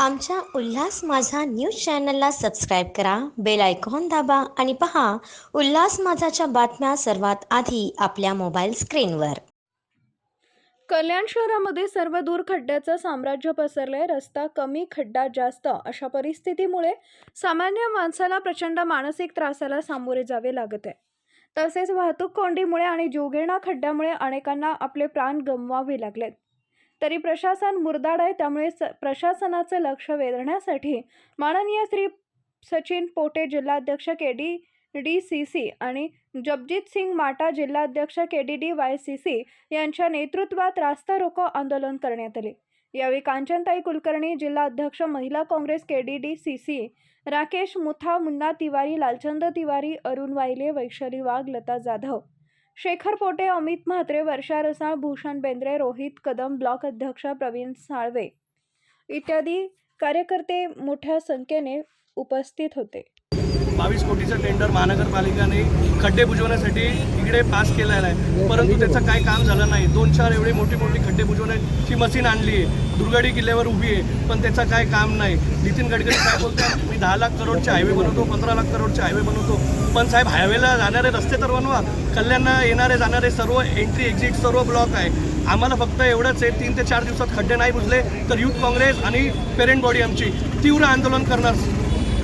आमच्या उल्हास माझा न्यूज चॅनलला सबस्क्राईब करा बेल आयकॉन दाबा आणि पहा उल्हास माझाच्या बातम्या सर्वात आधी आपल्या मोबाईल स्क्रीनवर. कल्याण शहरामध्ये सर्व दूर खड्ड्याचं साम्राज्य पसरलंय रस्ता कमी खड्डा जास्त अशा परिस्थितीमुळे सामान्य माणसाला प्रचंड मानसिक त्रासाला सामोरे जावे लागत. आहे तसेच वाहतूक कोंडीमुळे आणि जोगेणा खड्ड्यामुळे अनेकांना आपले प्राण गमवावे लागलेत. तरी प्रशासन मुरदाड आहे त्यामुळे स प्रशासनाचं लक्ष वेधण्यासाठी माननीय श्री सचिन पोटे जिल्हाध्यक्ष K D D C C आणि जगजित सिंग माटा जिल्हाध्यक्ष K D D Y C C यांच्या नेतृत्वात रास्ता रोको आंदोलन करण्यात आले. यावेळी कांचनताई कुलकर्णी जिल्हा अध्यक्ष महिला Congress K D D C C Rakesh Mutha Munna Tiwari Lalchand Tiwari Arun Wayale Vaishali Wagh Lata Jadhav Shekhar Pote Amit Mhatre Varsha Rasal Bhushan Bendre Rohit Kadam block अध्यक्ष प्रवीण साळवे इत्यादी कार्यकर्ते मोठ्या संख्येने उपस्थित होते. बावीस कोटीचं टेंडर महानगरपालिकाने खड्डे बुजवण्यासाठी इकडे पास केलेलं आहे. परंतु त्याचं काय काम झालं नाही. दोन चार एवढी मोठी मोठी खड्डे बुजवण्याची मशीन आणली आहे. दुर्गाडी किल्ल्यावर उभी आहे पण त्याचं काय काम नाही. नितीन गडकरी काय बोलतात मी दहा लाख करोडचे हायवे बनवतो पंधरा लाख करोडचे हायवे बनवतो. पण साहेब हायवेला जाणारे रस्ते तर बनवा. कल्याणला येणारे जाणारे सर्व एंट्री एक्झिट सर्व ब्लॉक आहे. आम्हाला फक्त एवढंच आहे तीन ते चार दिवसात खड्डे नाही बुजले तर युथ काँग्रेस आणि पेरेंट बॉडी आमची तीव्र आंदोलन करणार.